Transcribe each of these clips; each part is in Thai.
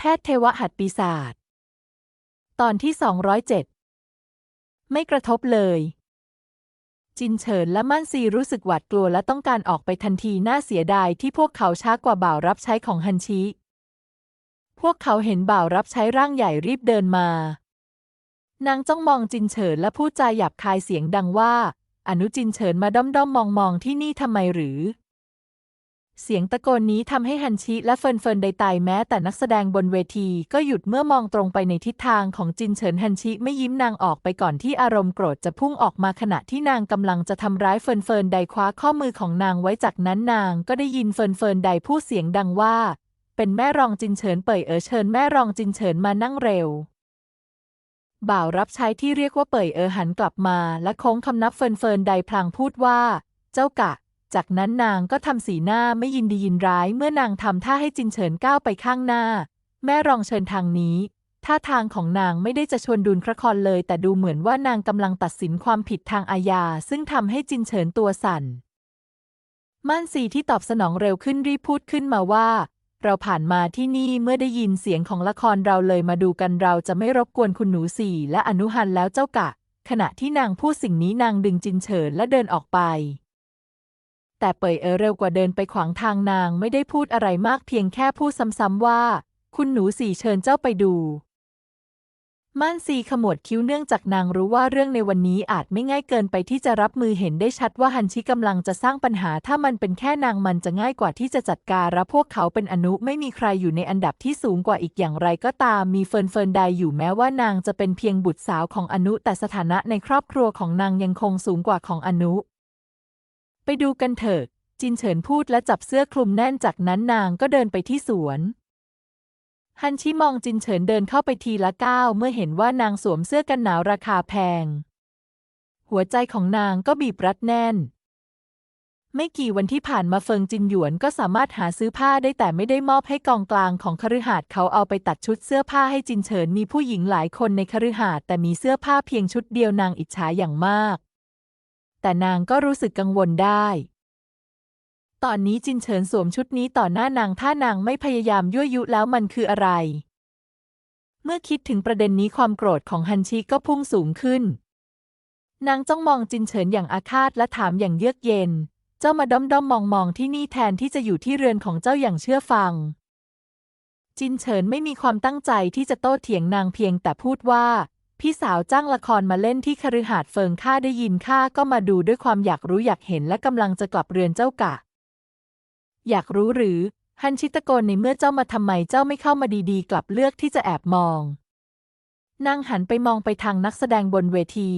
แพทย์เทวหัตปีศาจตอนที่ 207 ไม่กระทบเลย จินเฉินและมั่นซีรู้สึกหวาดกลัวและต้องการออกไปทันทีน่าเสียดายที่พวกเขาช้ากว่าบ่าวรับใช้ของฮันชิ พวกเขาเห็นบ่าวรับใช้ร่างใหญ่รีบเดินมา นางจ้องมองจินเฉินและพูดจาหยาบคายเสียงดังว่า อนุจินเฉินมาด้อมด้อมมองมองที่นี่ทำไมหรือ เสียงตะโกนนี้ทำให้ฮันชิและเฟินเฟินได้ตายแม้แต่นักแสดงบนเวทีก็หยุดเมื่อมองตรงไปในทิศทางของจินเฉินฮันชิไม่ยิ้มนางออกไปก่อนที่อารมณ์โกรธจะพุ่งออกมาขณะที่นางกำลังจะทำร้ายเฟินเฟินไดคว้าข้อมือของนางไว้จากนั้นนางก็ได้ยินเฟินเฟินไดพูดเสียงดังว่า เป็นแม่รองจินเฉินเป่ยเอ๋อเชิญแม่รองจินเฉินมานั่งเร็วบ่าวรับใช้ที่เรียกว่าเป่ยเออหันกลับมา และโค้งคำนับเฟินเฟินไดพลางพูดว่า เจ้ากะ จากนั้นนางก็ทำสีหน้าไม่ยินดียินร้ายเมื่อนางทำท่าให้จินเฉินก้าวไปข้างหน้า แม่รองเชิญทางนี้ท่าทางของนางไม่ได้จะชวนดุลพระครเลย แต่ดูเหมือนว่านางกำลังตัดสินความผิดทางอาญา ซึ่งทำให้จินเฉินตัวสั่นม่านซีที่ตอบสนองเร็วขึ้นรีบพูดขึ้นมาว่า เราผ่านมาที่นี่เมื่อได้ยินเสียงของละครเราเลยมาดูกันเราจะไม่รบกวนคุณหนูสี่และอนุหันแล้วเจ้ากะ ขณะที่นางพูดสิ่งนี้นางดึงจินเฉินและเดินออกไป แต่เป่ยเออเร็วกว่าเดินไปขวางทางนางไม่ได้พูดอะไรมากเพียงแค่พูดซ้ำๆว่า คุณหนูสี่เชิญเจ้าไปดู ม่านซีขมวดคิ้วเนื่องจากนางรู้ว่าเรื่องในวันนี้อาจไม่ง่ายเกินไปที่จะรับมือเห็นได้ชัดว่าฮันชิกำลังจะสร้างปัญหา ถ้ามันเป็นแค่นางมันจะง่ายกว่าที่จะจัดการและพวกเขาเป็นอนุไม่มีใครอยู่ในอันดับที่สูงกว่าอีกอย่างไรก็ตาม มีเฟินเฟินใดอยู่แม้ว่านางจะเป็นเพียงบุตรสาวของอนุ แต่สถานะในครอบครัวของนางยังคงสูงกว่าของอนุ ไปดูกันเถอะ จินเฉินพูดและจับเสื้อคลุมแน่นจากนั้นนางก็เดินไปที่สวน ฮันชิมองจินเฉินเดินเข้าไปทีละก้าวเมื่อเห็นว่านางสวมเสื้อกันหนาวราคาแพง หัวใจของนางก็บีบรัดแน่น ไม่กี่วันที่ผ่านมาเฟิงจินหยวนก็สามารถหาซื้อผ้าได้แต่ไม่ได้มอบให้กองกลางของคฤหาสน์เขาเอาไปตัดชุดเสื้อผ้าให้จินเฉินมีผู้หญิงหลายคนในคฤหาสน์แต่มีเสื้อผ้าเพียงชุดเดียวนางอิจฉาอย่างมาก แต่นางก็รู้สึกกังวลได้ ตอนนี้จินเฉินสวมชุดนี้ต่อหน้านางถ้านางไม่พยายามยั่วยุแล้วมันคืออะไร เมื่อคิดถึงประเด็นนี้ความโกรธของฮันชิก็พุ่งสูงขึ้น นางจ้องมองจินเฉินอย่างอาฆาตและถามอย่างเยือกเย็น เจ้ามาด้อมด้อมมองมองที่นี่แทนที่จะอยู่ที่เรือนของเจ้าอย่างเชื่อฟังจินเฉินไม่มีความตั้งใจที่จะโต้เถียงนางเพียงแต่พูดว่า พี่สาวจ้างละครมาเล่นที่คฤหาสน์เฟิงข้าได้ยินข้าก็มาดูด้วยความอยากรู้อยากเห็นและกำลังจะกลับเรือนเจ้ากะ อยากรู้หรือ ฮันชิตะโกนในเมื่อเจ้ามาทำไมเจ้าไม่เข้ามาดีๆ กลับเลือกที่จะแอบมอง นางหันไปมองไปทางนักแสดงบนเวที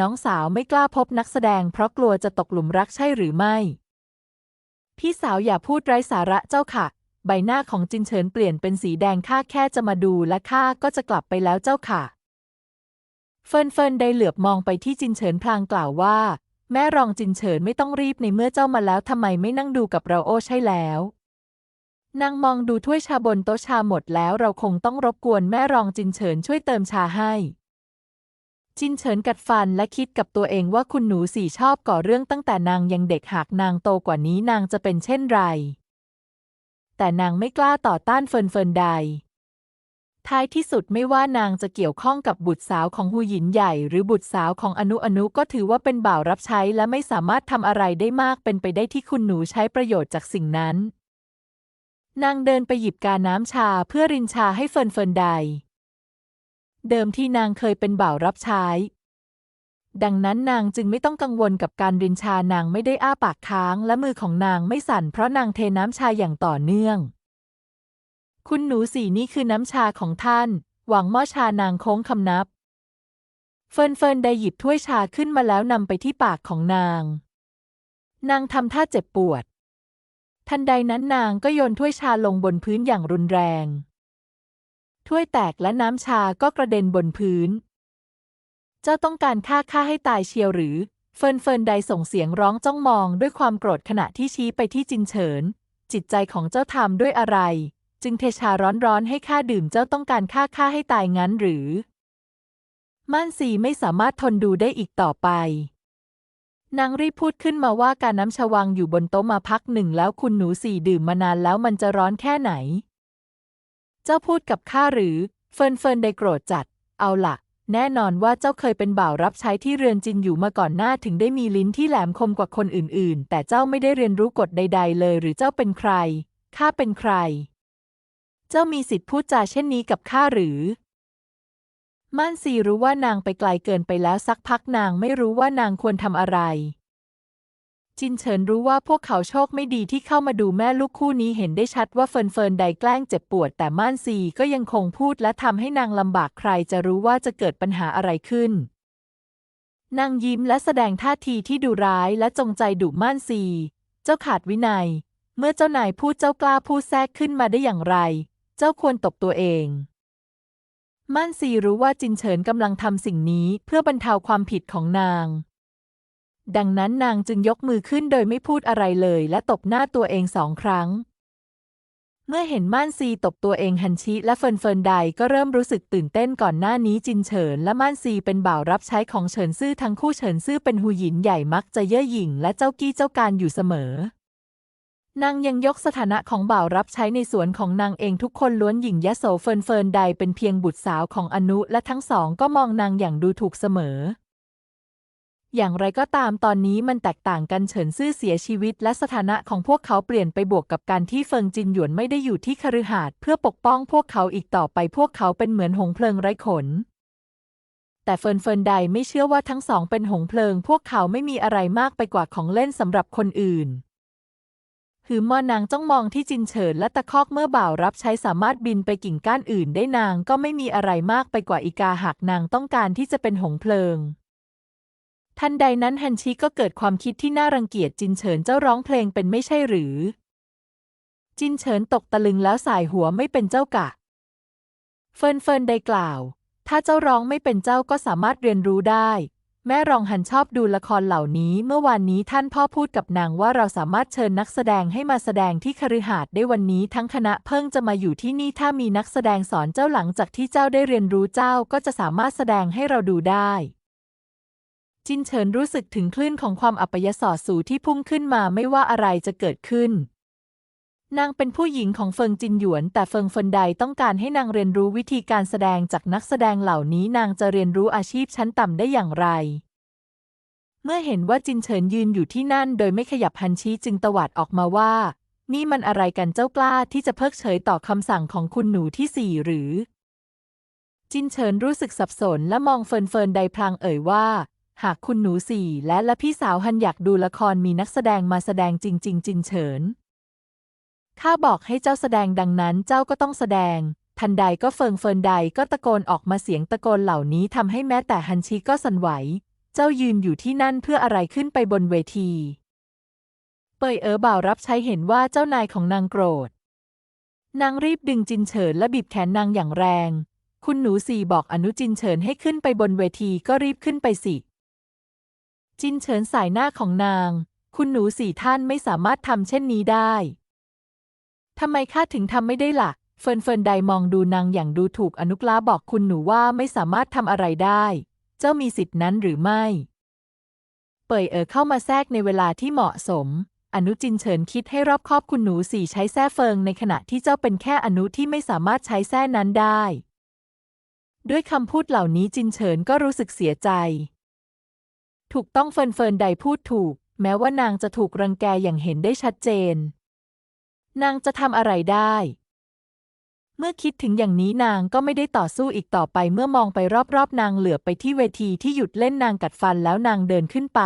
น้องสาวไม่กล้าพบนักแสดง เพราะกลัวจะตกหลุมรักใช่หรือไม่ พี่สาวอย่าพูดไร้สาระเจ้าค่ะ ใบหน้าของจินเฉินเปลี่ยนเป็นสีแดงข้าแค่จะมาดูและข้าก็จะกลับไปแล้วเจ้าค่ะ เฟินเฟินได้เหลือบมองไปที่จินเฉินพลางกล่าวว่า แม่รองจินเฉินไม่ต้องรีบในเมื่อเจ้ามาแล้วทำไมไม่นั่งดูกับเราโอ้ใช่แล้ว นางมองดูถ้วยชาบนโต๊ะชาหมดแล้วเราคงต้องรบกวนแม่รองจินเฉินช่วยเติมชาให้ จินเฉินกัดฟันและคิดกับตัวเองว่าคุณหนูสี่ชอบก่อเรื่องตั้งแต่นางยังเด็กหากนางโตกว่านี้นางจะเป็นเช่นไร แต่นางไม่กล้าต่อต้านเฟินเฟินใด ท้ายที่สุดไม่ว่านางจะเกี่ยวข้องกับบุตรสาวของหูหยินใหญ่ หรือบุตรสาวของอนุอนุก็ถือว่าเป็นบ่าวรับใช้และไม่สามารถทำอะไรได้มากเป็นไปได้ที่คุณหนูใช้ประโยชน์จากสิ่งนั้น นางเดินไปหยิบกาน้ำชาเพื่อรินชาให้เฟินเฟินใดเดิมที่นางเคยเป็นบ่าวรับใช้ ดังนั้นนางจึงไม่ต้องกังวลกับการรินชานางไม่ได้อ้าปากค้างและมือของนางไม่สั่นเพราะนางเทน้ำชาอย่างต่อเนื่อง คุณหนูสีนี่คือน้ำชาของท่าน หวังหม้อชานางโค้งคำนับ เฟินเฟินได้หยิบถ้วยชาขึ้นมาแล้วนำไปที่ปากของนาง นางทำท่าเจ็บปวด ทันใดนั้นนางก็โยนถ้วยชาลงบนพื้นอย่างรุนแรง ถ้วยแตกและน้ำชาก็กระเด็นบนพื้น เจ้าต้องการฆ่าข้าให้ตายเชียวหรือ เฟินเฟินใดส่งเสียงร้องจ้องมองด้วยความโกรธขณะที่ชี้ไปที่จินเฉิน จิตใจของเจ้าทำด้วยอะไร จึงเทชาร้อนๆให้ข้าดื่มเจ้าต้องการฆ่าข้าให้ตายงั้นหรือ ม่านซีไม่สามารถทนดูได้อีกต่อไป นางรีบพูดขึ้นมาว่าการน้ำชวางอยู่บนโต๊ะมาพักหนึ่งแล้วคุณหนูสี่ดื่มมานานแล้วมันจะร้อนแค่ไหน เจ้าพูดกับข้าหรือ เฟินเฟินได้โกรธจัด เอาล่ะแน่นอนว่าเจ้าเคยเป็นบ่าวรับใช้ที่เรือนจินอยู่มาก่อนหน้าถึงได้มีลิ้นที่แหลมคมกว่าคนอื่นๆ แต่เจ้าไม่ได้เรียนรู้กฎใด ๆ เลย หรือเจ้าเป็นใคร ข้าเป็นใคร เจ้ามีสิทธิ์พูดจาเช่นนี้กับข้าหรือม่านซีรู้ว่านางไปไกลเกินไปแล้วสักพักนางไม่รู้ว่านางควรทำอะไร จินเฉินรู้ว่าพวกเขาโชคไม่ดีที่เข้ามาดูแม่ลูกคู่นี้เห็นได้ชัดว่าเฟินเฟินใดแกล้งเจ็บปวด แต่ม่านซีก็ยังคงพูดและทำให้นางลำบากใครจะรู้ว่าจะเกิดปัญหาอะไรขึ้นนางยิ้มและแสดงท่าทีที่ดุร้ายและจงใจดุม่านซี เจ้าขาดวินัย เมื่อเจ้านายพูดเจ้ากล้าพูดแทรกขึ้นมาได้อย่างไร เจ้าควรตบตัวเอง ม่านซีรู้ว่าจินเฉินกำลังทำสิ่งนี้เพื่อบรรเทาความผิดของนาง ดังนั้นนางจึงยกมือขึ้นโดยไม่พูดอะไรเลย และตบหน้าตัวเองสองครั้ง เมื่อเห็นม่านซีตบตัวเองฮันชิและเฟินเฟินใดก็เริ่มรู้สึกตื่นเต้นก่อนหน้านี้จินเฉิน และม่านซีเป็นบ่าวรับใช้ของเฉินซื่อทั้งคู่เฉินซื่อเป็นหูหยินใหญ่มักจะเย่อหยิ่งและเจ้ากี้เจ้าการอยู่เสมอ นางยังยกสถานะของบ่าวรับใช้ในสวนของนางเองทุกคนล้วนหยิ่งยโสเฟินเฟินใดเป็นเพียงบุตรสาวของอนุและทั้งสองก็มองนางอย่างดูถูกเสมอ อย่างไรก็ตามตอนนี้มันแตกต่างกันเฉินซื่อเสียชีวิต และสถานะของพวกเขาเปลี่ยนไปบวกกับการที่เฟิงจินหยวนไม่ได้อยู่ที่คฤหาสน์เพื่อปกป้องพวกเขาอีกต่อไปพวกเขาเป็นเหมือนหงเพลิงไร้ขนแต่เฟินเฟินใดไม่เชื่อว่าทั้งสองเป็นหงเพลิง พวกเขาไม่มีอะไรมากไปกว่าของเล่นสำหรับคนอื่น หือมอนางจ้องมองที่จินเฉินและตะคอกเมื่อบ่าวรับใช้สามารถบินไปกิ่งก้านอื่นได้นางก็ไม่มีอะไรมากไปกว่าอีกาหากนางต้องการที่จะเป็นหงเพลิง ทันใดนั้นฮันชิก็เกิดความคิดที่น่ารังเกียจจินเฉินเจ้าร้องเพลงเป็นไม่ใช่หรือ จินเฉินตกตะลึงแล้วสายหัวไม่เป็นเจ้ากะ เฟินเฟินได้กล่าว ถ้าเจ้าร้องไม่เป็นเจ้าก็สามารถเรียนรู้ได้ แม่รองหันชอบดูละครเหล่านี้ เมื่อวานนี้ท่านพ่อพูดกับนางว่าเราสามารถเชิญนักแสดงให้มาแสดงที่คฤหาสน์ได้วันนี้ทั้งคณะเพิ่งจะมาอยู่ที่นี่ถ้ามีนักแสดงสอนเจ้าหลังจากที่เจ้าได้เรียนรู้เจ้าก็จะสามารถแสดงให้เราดูได้จินเฉินรู้สึกถึงคลื่นของความอัปยศสูที่พุ่งขึ้นมาไม่ว่าอะไรจะเกิดขึ้น นางเป็นผู้หญิงของเฟิงจินหยวน แต่เฟิงเฟินใดต้องการให้นางเรียนรู้วิธีการแสดงจากนักแสดงเหล่านี้นางจะเรียนรู้อาชีพชั้นต่ำได้อย่างไร เมื่อเห็นว่าจินเฉินยืนอยู่ที่นั่น โดยไม่ขยับฮันชี้จึงตวาดออกมาว่า นี่มันอะไรกันเจ้ากล้าที่จะเพิกเฉยต่อคำสั่งของคุณหนูที่สี่หรือ จินเฉินรู้สึกสับสนและมองเฟินเฟินใดพลางเอ่ยว่า หากคุณหนูสี่และและพี่สาวฮันอยากดูละครมีนักแสดงมาแสดงจริง ๆ จินเฉิน ข้าบอกให้เจ้าแสดงดังนั้นเจ้าก็ต้องแสดง ทันใดก็เฟิงเฟินใดก็ตะโกนออกมาเสียงตะโกนเหล่านี้ทำให้แม้แต่ฮันชีก็สั่นไหว เจ้ายืนอยู่ที่นั่นเพื่ออะไรขึ้นไปบนเวที เปยเอ๋อบ่าวรับใช้เห็นว่าเจ้านายของนางโกรธ นางรีบดึงจินเฉินและบีบแขนนางอย่างแรง คุณหนูสี่บอกอนุจินเฉินให้ขึ้นไปบนเวทีก็รีบขึ้นไปสิ จินเฉินสายหน้าของนาง คุณหนูสี่ท่านไม่สามารถทำเช่นนี้ได้ ทำไมข้าถึงทำไม่ได้ละ่ะ เฟินเฟินใดมองดูนางอย่างดูถูกอนุกล้าบอกคุณหนูว่าไม่สามารถทำอะไรได้ เจ้ามีสิทธินั้นหรือไม่ เป่ยเอ๋อเข้ามาแทรกในเวลาที่เหมาะสม อนุจินเฉินคิดให้รอบคอบคุณหนูสี่ใช้แส้เฟิงในขณะที่เจ้าเป็นแค่อนุที่ไม่สามารถใช้แส้นั้นได้ ด้วยคำพูดเหล่านี้จินเฉินก็รู้สึกเสียใจ ถูกต้องเฟินเฟินใดพูดถูก แม้ว่านางจะถูกรังแกอย่างเห็นได้ชัดเจน นางจะทำอะไรได้ เมื่อคิดถึงอย่างนี้นางก็ไม่ได้ต่อสู้อีกต่อไปเมื่อมองไปรอบๆ นางเหลือไปที่เวทีที่หยุดเล่นนางกัดฟันแล้วนางเดินขึ้นไป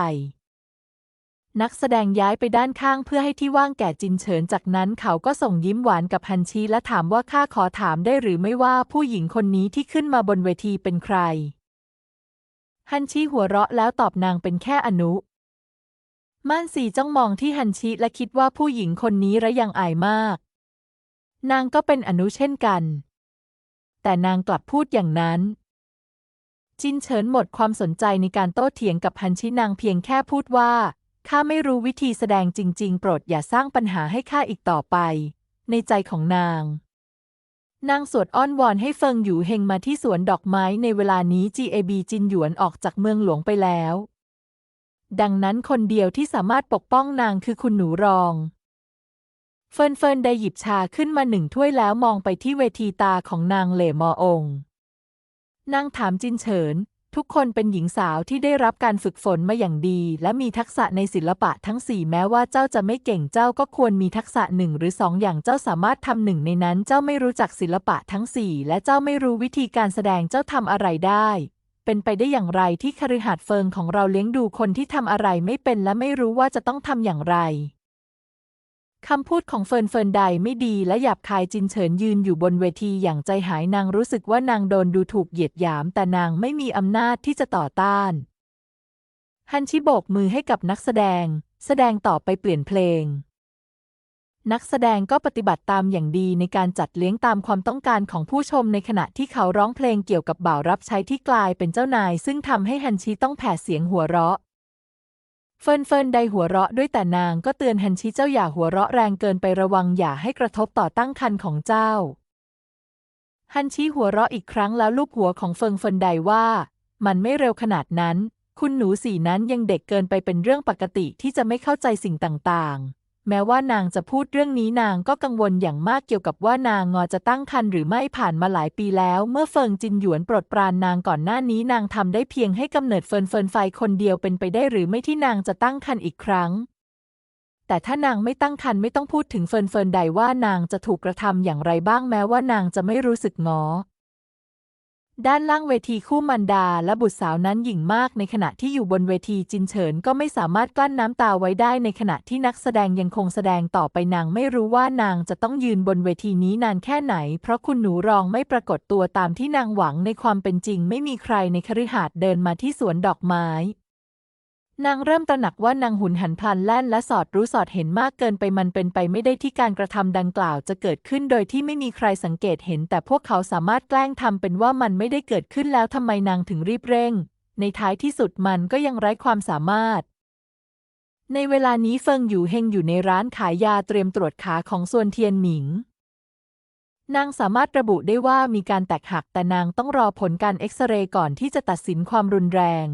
นักแสดงย้ายไปด้านข้างเพื่อให้ที่ว่างแก่จินเฉินจากนั้นเขาก็ส่งยิ้มหวานกับฮันชีและถามว่าข้าขอถามได้หรือไม่ว่าผู้หญิงคนนี้ที่ขึ้นมาบนเวทีเป็นใครฮันชีหัวเราะแล้วตอบนางเป็นแค่อนุ ม่านสีจ้องมองที่ฮันชิและคิดว่าผู้หญิงคนนี้ระยังอายมาก นางก็เป็นอนุเช่นกัน แต่นางกลับพูดอย่างนั้น จินเฉินหมดความสนใจในการโต้เถียงกับฮันชินางเพียงแค่พูดว่าข้าไม่รู้วิธีแสดงจริง ๆ โปรดอย่าสร้างปัญหาให้ข้าอีกต่อไป ในใจของนาง นางสวดอ้อนวอนให้เฟิงอยู่เฮงมาที่สวนดอกไม้ในเวลานี้ GAB จินหยวนออกจากเมืองหลวงไปแล้ว ดังนั้นคนเดียวที่สามารถปกป้องนางคือคุณหนูรอง เฟินเฟินได้หยิบชาขึ้นมาหนึ่งถ้วยแล้วมองไปที่เวทีตาของนางเหล่มอองนางถามจินเฉิน ทุกคนเป็นหญิงสาวที่ได้รับการฝึกฝนมาอย่างดี และมีทักษะในศิลปะทั้งสี่แม้ว่าเจ้าจะไม่เก่งเจ้าก็ควรมีทักษะหนึ่งหรือสองอย่างเจ้าสามารถทำหนึ่งในนั้น เจ้าไม่รู้จักศิลปะทั้งสี่และเจ้าไม่รู้วิธีการแสดงเจ้าทำอะไรได้ เป็นไปได้อย่างไรที่คฤหาสน์เฟิงของเราเลี้ยงดูคนที่ทำอะไรไม่เป็นและไม่รู้ว่าจะต้องทำอย่างไรคำพูดของเฟินเฟินใดไม่ดีและหยาบคายจินเฉินยืนอยู่บนเวทีอย่างใจหายนางรู้สึกว่านางโดนดูถูกเหยียดหยาม แต่นางไม่มีอำนาจที่จะต่อต้าน ฮันชิโบกมือให้กับนักแสดง แสดงต่อไปเปลี่ยนเพลง นักแสดงก็ปฏิบัติตามอย่างดีในการจัดเลี้ยงตามความต้องการของผู้ชมในขณะที่เขาร้องเพลงเกี่ยวกับบ่าวรับใช้ที่กลายเป็นเจ้านาย ซึ่งทำให้ฮันชิต้องแผ่เสียงหัวเราะ เฟินเฟินใดหัวเราะด้วยแต่นางก็เตือนฮันชิเจ้าอย่าหัวเราะแรงเกินไประวังอย่าให้กระทบต่อตั้งคันของเจ้า ฮันชิหัวเราะอีกครั้งแล้วลูบหัวของเฟิงเฟินใดว่า มันไม่เร็วขนาดนั้น คุณหนูสีนั้นยังเด็กเกินไปเป็นเรื่องปกติที่จะไม่เข้าใจสิ่งต่างๆ แม้ว่านางจะพูดเรื่องนี้นางก็กังวลอย่างมากเกี่ยวกับว่านางงอจะตั้งครรภ์หรือไม่ผ่านมาหลายปีแล้ว เมื่อเฟิงจินหยวนปรดปรานนางก่อนหน้านี้นางทำได้เพียงให้กำเนิดเฟินเฟินไฟคนเดียวเป็นไปได้หรือไม่ที่นางจะตั้งครรภ์อีกครั้ง แต่ถ้านางไม่ตั้งครรภ์ไม่ต้องพูดถึงเฟินเฟินใดว่านางจะถูกกระทำอย่างไรบ้างแม้ว่านางจะไม่รู้สึกงอ ด้านล่างเวทีคู่มันดาและบุตรสาวนั้นหยิ่งมากในขณะที่อยู่บนเวทีจินเฉินก็ไม่สามารถกลั้นน้ำตาไว้ได้ในขณะที่นักแสดงยังคงแสดงต่อไปนางไม่รู้ว่านางจะต้องยืนบนเวทีนี้นานแค่ไหน เพราะคุณหนูรองไม่ปรากฏตัวตามที่นางหวังในความเป็นจริง ไม่มีใครในคฤหาสน์เดินมาที่สวนดอกไม้ นางเริ่มตระหนักว่านางหุนหันพลันแล่นและสอดรู้สอดเห็นมากเกินไปมันเป็นไปไม่ได้ที่การกระทำดังกล่าวจะเกิดขึ้นโดยที่ไม่มีใครสังเกตเห็น แต่พวกเขาสามารถแกล้งทำเป็นว่ามันไม่ได้เกิดขึ้นแล้วทำไมนางถึงรีบเร่ง ในท้ายที่สุดมันก็ยังไร้ความสามารถ ในเวลานี้เฟิงอยู่เฮงอยู่ในร้านขายยาเตรียมตรวจขาของส่วนเทียนหมิงนางสามารถระบุได้ว่ามีการแตกหักแต่นางต้องรอผลการเอ็กซเรย์ก่อนที่จะตัดสินความรุนแรง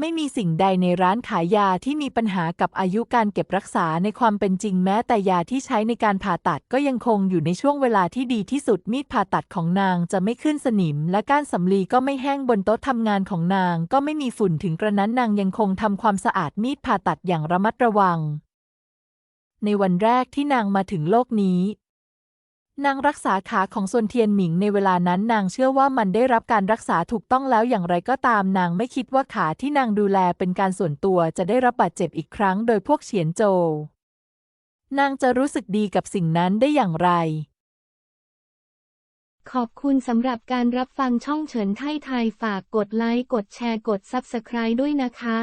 ไม่มีสิ่งใดในร้านขายยาที่มีปัญหากับอายุการเก็บรักษาในความเป็นจริงแม้แต่ยาที่ใช้ในการผ่าตัดก็ยังคงอยู่ในช่วงเวลาที่ดีที่สุดมีดผ่าตัดของนางจะไม่ขึ้นสนิม และก้านสำลีก็ไม่แห้งบนโต๊ะทำงานของนาง ก็ไม่มีฝุ่นถึงกระนั้นนางยังคงทำความสะอาดมีดผ่าตัดอย่างระมัดระวัง ในวันแรกที่นางมาถึงโลกนี้ นางรักษาขาของซวนเทียนหมิงในเวลานั้นนางเชื่อว่ามันได้รับการรักษาถูกต้องแล้วอย่างไรก็ตามนางไม่คิดว่าขาที่นางดูแลเป็นการส่วนตัวจะได้รับบาดเจ็บอีกครั้งโดยพวกเฉียนโจว นางจะรู้สึกดีกับสิ่งนั้นได้อย่างไร ขอบคุณสำหรับการรับฟังช่องเฉินไทยไทยฝากกดไลค์กดแชร์กด Subscribe ด้วยนะคะ